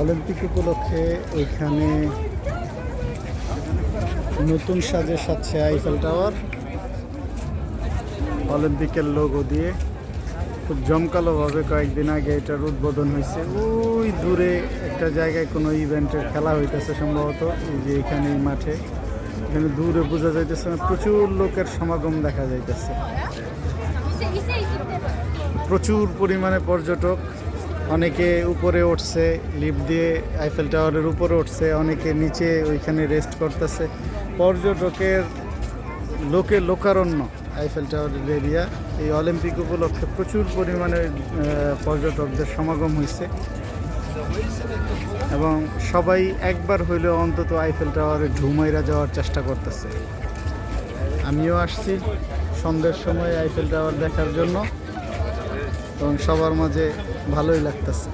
Olympic উপলক্ষে ওইখানে নতুন সাজে সাজছে আইফেল টাওয়ার অলিম্পিকের লোগো দিয়ে খুব জমকালোভাবে কয়েকদিন আগে এটার উদ্বোধন হয়েছে। ওই দূরে একটা জায়গায় কোনো ইভেন্টের খেলা হইতেছে সম্ভবত, এই যে এখানে মাঠে। এখানে দূরে বোঝা যাইতেছে না, প্রচুর লোকের সমাগম দেখা যাইতেছে। প্রচুর পরিমাণে পর্যটক অনেকে উপরে উঠছে লিফট দিয়ে আইফেল টাওয়ারের উপরে উঠছে, অনেকে নিচে ওইখানে রেস্ট করতেছে। পর্যটকের লোকে লোকারণ্য আইফেল টাওয়ারের এরিয়া এই অলিম্পিক উপলক্ষে প্রচুর পরিমাণে পর্যটকদের সমাগম হয়েছে। এবং সবাই একবার হইলেও অন্তত আইফেল টাওয়ারে ঢুমাইরা যাওয়ার চেষ্টা করতেছে। আমিও আসছি সন্ধ্যের সময় আইফেল টাওয়ার দেখার জন্য। এবং সবার মাঝে ভালোই লাগতেছে।